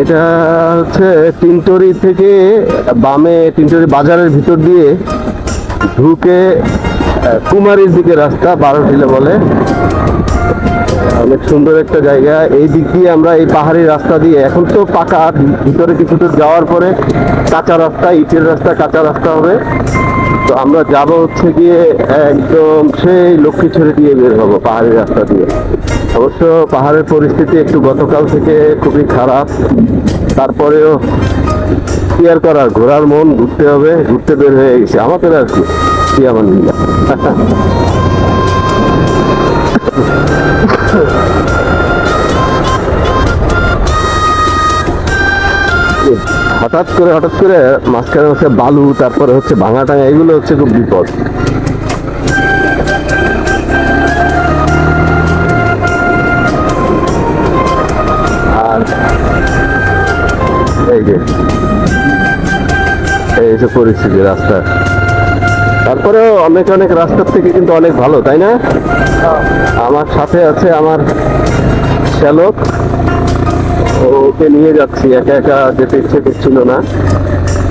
এটা হচ্ছে তিনটরি থেকে বামে তিনটরি বাজারের ভিতর দিয়ে ঢুকে কুমারীর দিকে রাস্তা, বারোটিলে বলে। অনেক সুন্দর একটা জায়গা। এই দিক দিয়ে আমরা এই পাহাড়ি রাস্তা দিয়ে, এখন তো পাকা, ভিতরে কিছু দূর যাওয়ার পরে কাঁচা রাস্তা, ইটের রাস্তা, কাঁচা রাস্তা হবে। তো আমরা যাব হচ্ছে গিয়ে একদম সেই লক্ষ্মী লক্ষ্মীছড়ি দিয়ে বের হব পাহাড়ি রাস্তা দিয়ে। অবশ্য পাহাড়ের পরিস্থিতি একটু গতকাল থেকে খুবই খারাপ। তারপরেও কি আর করার, ঘোরার মন ঘুরতে হবে, ঘুরতে বের হয়ে গেছে। আমাদের আর কি কি আমার হঠাৎ করে হঠাৎ করে মাঝখানে হচ্ছে বালু তারপরে হচ্ছে ভাঙা টাঙা এগুলো হচ্ছে খুব বিপদ। আর এই যে এই যে পরিস্থিতি রাস্তা। তারপরেও অনেক অনেক রাস্তার থেকে কিন্তু অনেক ভালো তাই না? আমার সাথে আছে আমার শ্যালক। ওকে নিয়ে যাচ্ছি একা একা যেতে ইচ্ছে করছিল না।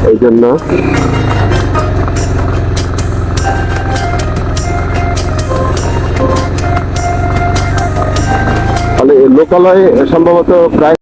এই জন্য। লোকালয় সম্ভবত প্রায়